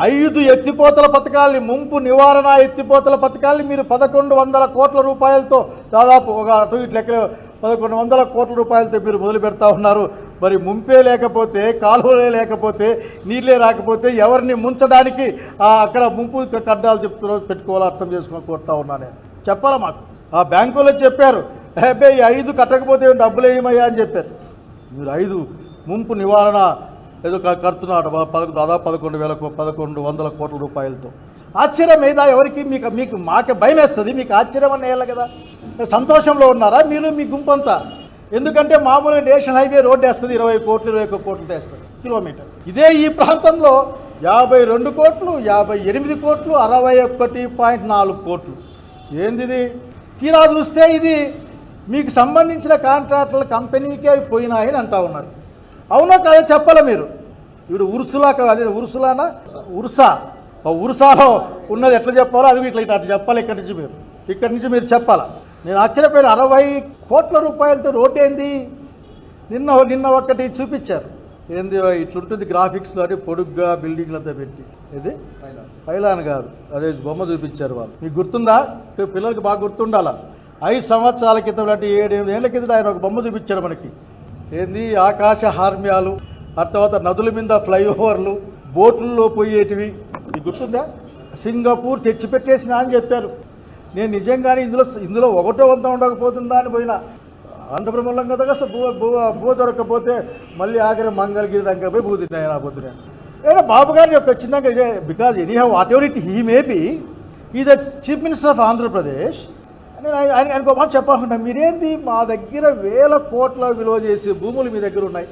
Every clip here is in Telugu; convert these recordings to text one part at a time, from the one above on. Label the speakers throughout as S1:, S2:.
S1: ఐదు ఎత్తిపోతల పథకాల్ని ముంపు నివారణ ఎత్తిపోతల పథకాల్ని మీరు పదకొండు వందల కోట్ల రూపాయలతో దాదాపు ఒక అటు ఇటు లెక్కలు పదకొండు వందల కోట్ల రూపాయలతో మీరు మొదలు పెడతా ఉన్నారు. మరి ముంపే లేకపోతే కాలువలే లేకపోతే నీళ్ళే రాకపోతే ఎవరిని ముంచడానికి అక్కడ ముంపు కడ్డాలు చెప్తున్నారు పెట్టుకోవాలో అర్థం చేసుకుని కోరుతా ఉన్నా నేను. చెప్పాలా మాకు? ఆ బ్యాంకులో చెప్పారు. హేబే ఈ ఐదు కట్టకపోతే డబ్బులు వేయమయ్యా అని చెప్పారు. మీరు ఐదు ముంపు నివారణ ఏదో కడుతున్నాడు పదకొండు దాదాపు పదకొండు వేలకు పదకొండు వందల కోట్ల రూపాయలతో. ఆశ్చర్యం ఏదా ఎవరికి? మీకు మీకు మాకే భయం వేస్తుంది. మీకు ఆశ్చర్యం అని వేయాలి కదా. సంతోషంలో ఉన్నారా? మీరు మీ గుంపంతా. ఎందుకంటే మామూలుగా నేషనల్ హైవే రోడ్డు వేస్తుంది. ఇరవై కోట్లు ఇరవై ఒక్క కోట్లు వేస్తుంది. కిలోమీటర్. ఇదే ఈ ప్రాంతంలో యాభై రెండు కోట్లు యాభై ఎనిమిది కోట్లు అరవై ఒకటి పాయింట్ నాలుగు కోట్లు. ఏందిది? తీరా చూస్తే ఇది మీకు సంబంధించిన కాంట్రాక్టుల కంపెనీకే పోయినాయని అంటా ఉన్నారు. అవునా కాదా చెప్పాలా మీరు? ఇప్పుడు ఉరుసులా కాదు? అదే ఉర్సులానా? ఉరుసా. ఆ ఉన్నది ఎట్లా చెప్పాలో అది ఇట్లా ఇట్లా అట్లా చెప్పాలి ఇక్కడి నుంచి మీరు. ఇక్కడి నుంచి మీరు చెప్పాలా? నేను ఆశ్చర్యపోయిన అరవై కోట్ల రూపాయలతో రోడ్డు ఏంది నిన్న నిన్న ఒక్కటి చూపించారు. ఏంది ఇట్లుంటుంది గ్రాఫిక్స్లో అని పొడుగ్గా బిల్డింగ్లంతా పెట్టి. ఇది పైలాన్ కాదు. అదే బొమ్మ చూపించారు వాళ్ళు. మీకు గుర్తుందా? పిల్లలకి బాగా గుర్తుండాలా? ఐదు సంవత్సరాల క్రితం అంటే ఏడు ఎనిమిది ఏళ్ళ కింద ఆయన ఒక బొమ్మ చూపించారు మనకి. ఏంది? ఆకాశ హార్మ్యాలు ఆ తర్వాత నదుల మీద ఫ్లైఓవర్లు బోట్లలో పోయేటివి. ఇది గుర్తుందా? సింగపూర్ తెచ్చిపెట్టేసిన అని చెప్పారు. నేను నిజంగానే ఇందులో ఇందులో ఒకటో వంత ఉండకపోతుందా అని పోయినా. అంతబ్రహ్మలం కదా భూ భూ భూ దొరకకపోతే మళ్ళీ ఆఖరి మంగళగిరి దగ్గర పోయి భూ తిన్నాయి నా పొద్దున. ఏదో బాబు గారి యొక్క చిన్నగా because any have whatever it he maybe ఈ the chief minister of Andhra Pradesh నేను ఆయన ఆయన- ఆయనకు ఒక మాట చెప్పాలనుకుంటా మీరేంది? మా దగ్గర వేల కోట్ల విలువ చేసే భూములు మీ దగ్గర ఉన్నాయి.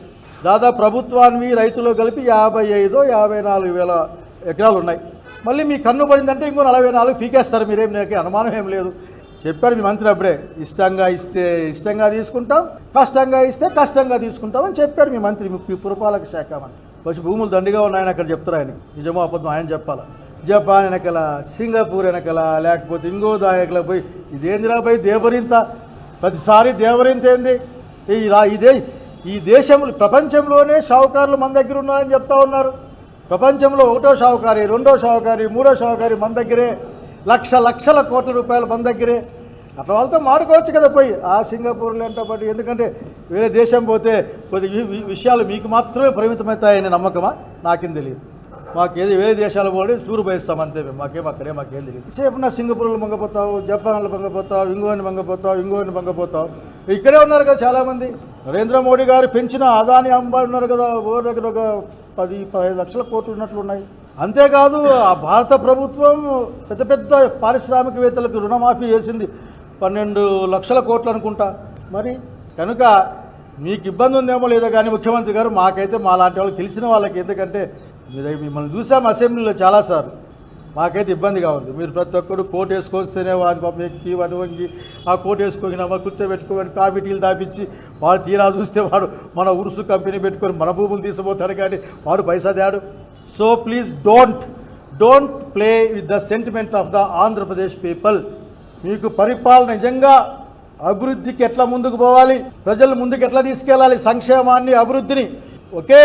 S1: దాదాపు ప్రభుత్వాన్ని రైతులు కలిపి యాభై ఐదు యాభై నాలుగు వేల ఎకరాలు ఉన్నాయి. మళ్ళీ మీ కన్ను పడిందంటే ఇంకో నలభై నాలుగు పీకేస్తారు. మీరేం నాకు అనుమానం ఏం లేదు. చెప్పాడు మీ మంత్రి అప్పుడే ఇష్టంగా ఇస్తే ఇష్టంగా తీసుకుంటాం కష్టంగా ఇస్తే కష్టంగా తీసుకుంటాం అని చెప్పాడు మీ మంత్రి మీ పురపాలక శాఖ మంత్రి. కొంచెం భూములు దండిగా ఉన్నాయని అక్కడ చెప్తారు ఆయన నిజమో అబద్ధం ఆయన చెప్పాలా? జపాన్ వెనకల సింగపూర్ వెనకల లేకపోతే ఇంకో దాయకల పోయి ఇదేందిరా పోయి దేవరింత? ప్రతిసారి దేవరింత ఏంది? రా ఇదే ఈ దేశంలో ప్రపంచంలోనే షావుకారులు మన దగ్గర ఉన్నారని చెప్తా ఉన్నారు. ప్రపంచంలో ఒకటో షావుకారి రెండో షావుకారి మూడో షావుకారి మన దగ్గరే. లక్ష లక్షల కోట్ల రూపాయలు మన దగ్గరే. అట్లా వాళ్ళతో మాడుకోవచ్చు కదా పోయి. ఆ సింగపూర్లో ఎంటబడి ఎందుకంటే వేరే దేశం పోతే కొద్ది విషయాలు మీకు మాత్రమే పరిమితమవుతాయనే నమ్మకమా? నాకేం తెలియదు. మాకేది వేరే దేశాలు పోయి చూరు పోయిస్తాం అంతే. మేము. మాకేం అక్కడే మాకేం తెలియదు. సేపు నా సింగపూర్లో మంగపోతావు జపాన్లో మంగపోతావు ఇంగోని మంగపోతావు ఇంగోని మంగపోతావు. ఇక్కడే ఉన్నారు కదా చాలామంది. నరేంద్ర మోడీ గారు పెంచిన అదాని అంబానీ ఉన్నారు కదా ఓ దగ్గర ఒక పది పదిహేను లక్షల కోట్లు ఉన్నట్లు ఉన్నాయి. అంతేకాదు ఆ భారత ప్రభుత్వం పెద్ద పెద్ద పారిశ్రామికవేత్తలకు రుణమాఫీ చేసింది పన్నెండు లక్షల కోట్లు అనుకుంటా. మరి కనుక మీకు ఇబ్బంది ఉందేమో లేదో కానీ ముఖ్యమంత్రి గారు మాకైతే మా లాంటి వాళ్ళకి తెలిసిన వాళ్ళకి ఎందుకంటే మీరు మిమ్మల్ని చూసాం అసెంబ్లీలో చాలాసార్లు మాకైతే ఇబ్బందిగా ఉంది. మీరు ప్రతి ఒక్కరు కోట్ వేసుకొస్తేనే వాడి పాప వ్యక్తి వాడి వంగి ఆ కోట్ వేసుకొని మా కూర్చోబెట్టుకొని కాఫీ టీలు తాపించి వాడు తీరా చూస్తే వాడు మన ఉరుసు కంపెనీ పెట్టుకొని మన భూములు తీసుకుపోతాడు కానీ వాడు పైసా తేడు. So please don't don't play with the sentiment of the Andhra Pradesh people. మీకు పరిపాలన నిజంగా అభివృద్ధికి ఎట్లా ముందుకు పోవాలి? ప్రజలు ముందుకు ఎట్లా తీసుకెళ్ళాలి? సంక్షేమాన్ని అభివృద్ధిని. ఒకే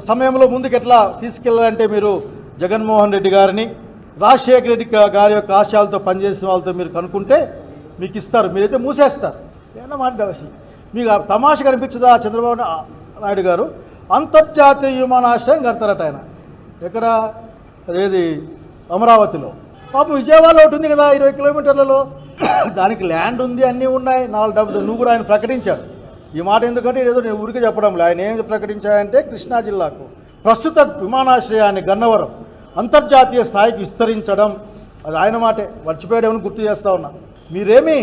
S1: సమయంలో ముందుకు ఎట్లా తీసుకెళ్ళాలంటే మీరు జగన్మోహన్ రెడ్డి గారిని రాజశేఖర రెడ్డి గారి యొక్క ఆశయాలతో పనిచేసిన వాళ్ళతో మీరు కనుక్కుంటే మీకు ఇస్తారు. మీరైతే మూసేస్తారు. ఏమన్నా మాట అసలు. మీకు ఆ తమాష కనిపించదా చంద్రబాబు నాయుడు గారు? అంతర్జాతీయ విమానాశ్రయం కడతారట ఆయన. ఎక్కడ? అదేది? అమరావతిలో. పాపం విజయవాడలో ఒకటి ఉంది కదా ఇరవై కిలోమీటర్లలో. దానికి ల్యాండ్ ఉంది అన్నీ ఉన్నాయి నాలుగు డబ్బులు. నువ్వు కూడా ఆయన ప్రకటించాడు ఈ మాట ఎందుకంటే ఏదో నేను ఊరికి చెప్పడంలే. ఆయన ఏం ప్రకటించాయంటే కృష్ణా జిల్లాకు ప్రస్తుత విమానాశ్రయాన్ని గన్నవరం అంతర్జాతీయ స్థాయికి విస్తరించడం. అది ఆయన మాటే. మర్చిపోయాడేమని గుర్తు చేస్తా ఉన్నా. మీరేమి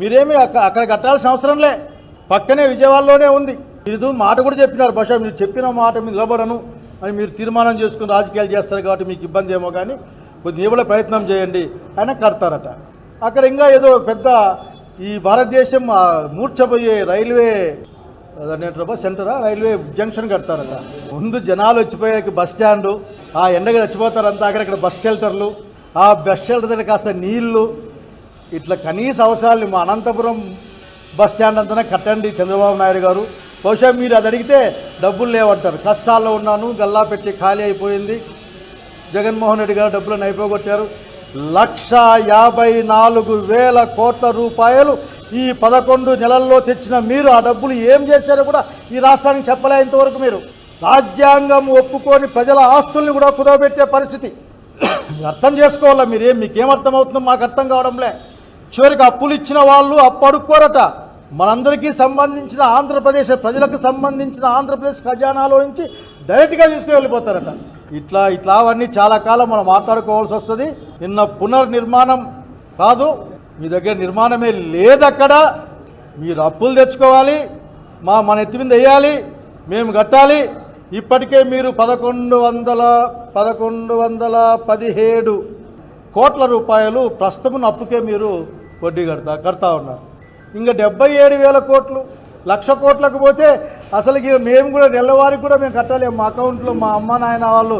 S1: మీరేమి అక్కడ అక్కడ కట్టాల్సిన అవసరంలే పక్కనే విజయవాడలోనే ఉంది. మీరు మాట కూడా చెప్పినారు. బహుశా మీరు చెప్పిన మాట మీద నిలబడను అని మీరు తీర్మానం చేసుకుని రాజకీయాలు చేస్తారు కాబట్టి మీకు ఇబ్బంది ఏమో కానీ కొద్దిగా కూడా ప్రయత్నం చేయండి. ఆయన కడతారట. అక్కడ ఇంకా ఏదో పెద్ద ఈ భారతదేశం ఆ, రైల్వే అదేంటారు సెంటరా? రైల్వే జంక్షన్ కడతారట. ముందు జనాలు వచ్చిపోయాక బస్ స్టాండు ఆ ఎండగా చచ్చిపోతారంతా అక్కడక్కడ బస్ షెల్టర్లు ఆ బస్ షెల్టర్ దగ్గర కాస్త నీళ్ళు ఇట్లా కనీస అవసరాలు మా అనంతపురం బస్ స్టాండ్ అంతా కట్టండి చంద్రబాబు నాయుడు గారు. బహుశా మీరు అది అడిగితే డబ్బులు లేవంటారు. కష్టాల్లో ఉన్నాను గల్లా పెట్టి ఖాళీ అయిపోయింది. జగన్మోహన్ రెడ్డి గారు డబ్బులను అయిపోగొట్టారు. లక్ష యాభై నాలుగు వేల కోట్ల రూపాయలు ఈ పదకొండు నెలల్లో తెచ్చిన మీరు ఆ డబ్బులు ఏం చేశారో కూడా ఈ రాష్ట్రానికి చెప్పలే ఇంతవరకు మీరు రాజ్యాంగం ఒప్పుకొని ప్రజల ఆస్తుల్ని కూడా కుదవబెట్టే పరిస్థితి. అర్థం చేసుకోవాలా మీరేం? మీకేం అర్థమవుతుందో మాకు అర్థం కావడంలే. చివరికి అప్పులు ఇచ్చిన వాళ్ళు అప్పు అడుక్కోరట మనందరికీ సంబంధించిన ఆంధ్రప్రదేశ్ ప్రజలకు సంబంధించిన ఆంధ్రప్రదేశ్ ఖజానాలో నుంచి డైరెక్ట్గా తీసుకువెళ్ళిపోతారట. ఇట్లా ఇట్లా అవన్నీ చాలా కాలం మనం మాట్లాడుకోవాల్సి వస్తుంది. నిన్న పునర్నిర్మాణం కాదు మీ దగ్గర నిర్మాణమే లేదక్కడ. మీరు అప్పులు తెచ్చుకోవాలి మా మన ఎత్తి మీద వేయాలి మేము కట్టాలి. ఇప్పటికే మీరు పదకొండు వందల పదకొండు వందల పదిహేడు కోట్ల రూపాయలు ప్రస్తుతం అప్పుకే మీరు వడ్డీ కడతా కడతా ఉన్నారు. ఇంకా డెబ్బై ఏడు వేల కోట్లు లక్ష కోట్లకు పోతే అసలు మేము కూడా నెలవారీ కూడా మేము కట్టలేము మా అకౌంట్లో మా అమ్మ నాయన వాళ్ళు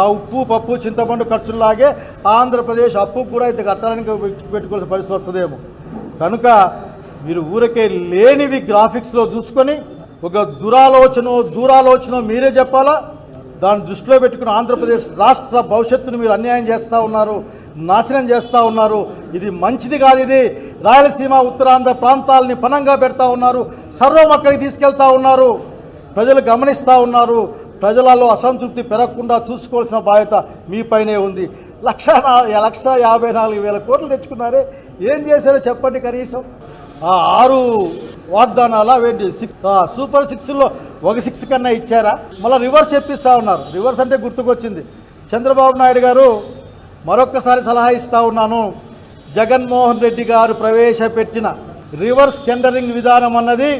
S1: ఆ ఉప్పు పప్పు చింతపండు ఖర్చులాగే ఆంధ్రప్రదేశ్ అప్పు కూడా ఇంత కట్టడానికి పెట్టుకోవాల్సిన పరిస్థితి వస్తుందేమో. కనుక మీరు ఊరికే లేనివి గ్రాఫిక్స్లో చూసుకొని ఒక దురాలోచన దూరాలోచన మీరే చెప్పాలా? దాన్ని దృష్టిలో పెట్టుకుని ఆంధ్రప్రదేశ్ రాష్ట్ర భవిష్యత్తును మీరు అన్యాయం చేస్తూ ఉన్నారు. నాశనం చేస్తూ ఉన్నారు. ఇది మంచిది కాదు ఇది. రాయలసీమ ఉత్తరాంధ్ర ప్రాంతాలని పనంగా పెడతా ఉన్నారు. సర్వం అక్కడికి తీసుకెళ్తా ఉన్నారు. ప్రజలు గమనిస్తూ ఉన్నారు. ప్రజలలో అసంతృప్తి పెరగకుండా చూసుకోవాల్సిన బాధ్యత మీపైనే ఉంది. లక్ష లక్ష యాభై నాలుగు వేల కోట్లు తెచ్చుకున్నారే. ఏం చేశారో చెప్పండి కనీసం. ఆ ఆరు వాగ్దానాలు అవేంటి? సిక్స్ సూపర్ సిక్స్లో ఒక సిక్స్ కన్నా ఇచ్చారా? మళ్ళీ రివర్స్ చెప్పిస్తా ఉన్నారు. రివర్స్ అంటే గుర్తుకొచ్చింది. చంద్రబాబు నాయుడు గారు మరొక్కసారి సలహా ఇస్తా ఉన్నాను. జగన్మోహన్ రెడ్డి గారు ప్రవేశపెట్టిన రివర్స్ టెండరింగ్ విధానం అన్నది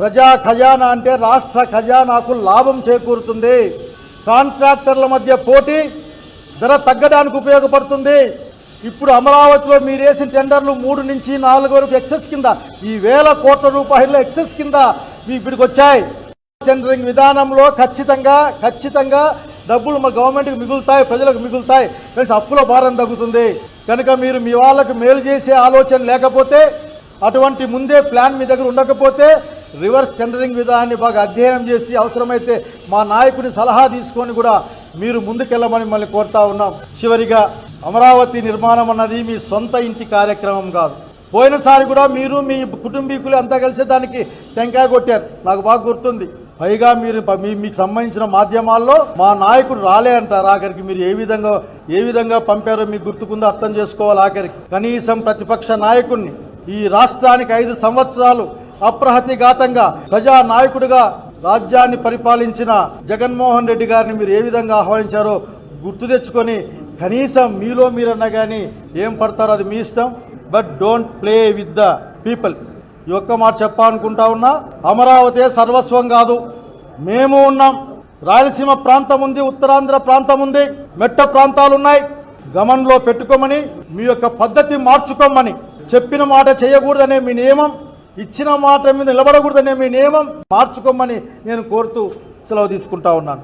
S1: ప్రజా ఖజానా అంటే రాష్ట్ర ఖజానాకు లాభం చేకూరుతుంది. కాంట్రాక్టర్ల మధ్య పోటీ ధర తగ్గడానికి ఉపయోగపడుతుంది. ఇప్పుడు అమరావతిలో మీరు వేసిన టెండర్లు మూడు నుంచి నాలుగు వరకు ఎక్సెస్ కింద ఈ వేల కోట్ల రూపాయల ఎక్సెస్ కింద మీ ఇప్పటికి వచ్చాయి. టెండరింగ్ విధానంలో ఖచ్చితంగా ఖచ్చితంగా డబ్బులు మా గవర్నమెంట్కి మిగులుతాయి ప్రజలకు మిగులుతాయి. కలిసి అప్పుల భారం తగ్గుతుంది. కనుక మీరు మీ వాళ్ళకు మేలు చేసే ఆలోచన లేకపోతే అటువంటి ముందే ప్లాన్ మీ దగ్గర ఉండకపోతే రివర్స్ టెండరింగ్ విధానాన్ని బాగా అధ్యయనం చేసి అవసరమైతే మా నాయకుని సలహా తీసుకొని కూడా మీరు ముందుకెళ్ళమని మిమ్మల్ని కోరుతా ఉన్నాం. చివరిగా అమరావతి నిర్మాణం అన్నది మీ సొంత ఇంటి కార్యక్రమం కాదు. పోయినసారి కూడా మీరు మీ కుటుంబీకులు అంతా కలిసి దానికి టెంకాయ కొట్టారు. నాకు బాగా గుర్తుంది. పైగా మీరు మీ మీకు సంబంధించిన మాధ్యమాల్లో మా నాయకుడు రాలే అంటారు ఆఖరికి. మీరు ఏ విధంగా ఏ విధంగా పంపారో మీకు గుర్తుకుందో అర్థం చేసుకోవాలి ఆఖరికి. కనీసం ప్రతిపక్ష నాయకుడిని ఈ రాష్ట్రానికి ఐదు సంవత్సరాలు అప్రహతిఘాతంగా ప్రజా నాయకుడిగా రాజ్యాన్ని పరిపాలించిన జగన్మోహన్ రెడ్డి గారిని మీరు ఏ విధంగా ఆహ్వానించారో గుర్తు తెచ్చుకొని కనీసం మీలో మీరన్నా కానీ ఏం పడతారో అది మీ ఇష్టం. But don't play with the people. ఈ ఒక్క మాట చెప్పాలనుకుంటా ఉన్నా? అమరావతి సర్వస్వం కాదు. మేము ఉన్నాం. రాయలసీమ ప్రాంతం ఉంది ఉత్తరాంధ్ర ప్రాంతం ఉంది మెట్ట ప్రాంతాలు ఉన్నాయి గమనంలో పెట్టుకోమని మీ యొక్క పద్ధతి మార్చుకోమని చెప్పిన మాట చేయకూడదనే మీ నియమం ఇచ్చిన మాట మీద నిలబడకూడదనే మీ నియమం మార్చుకోమని నేను కోరుతూ సెలవు తీసుకుంటా ఉన్నాను.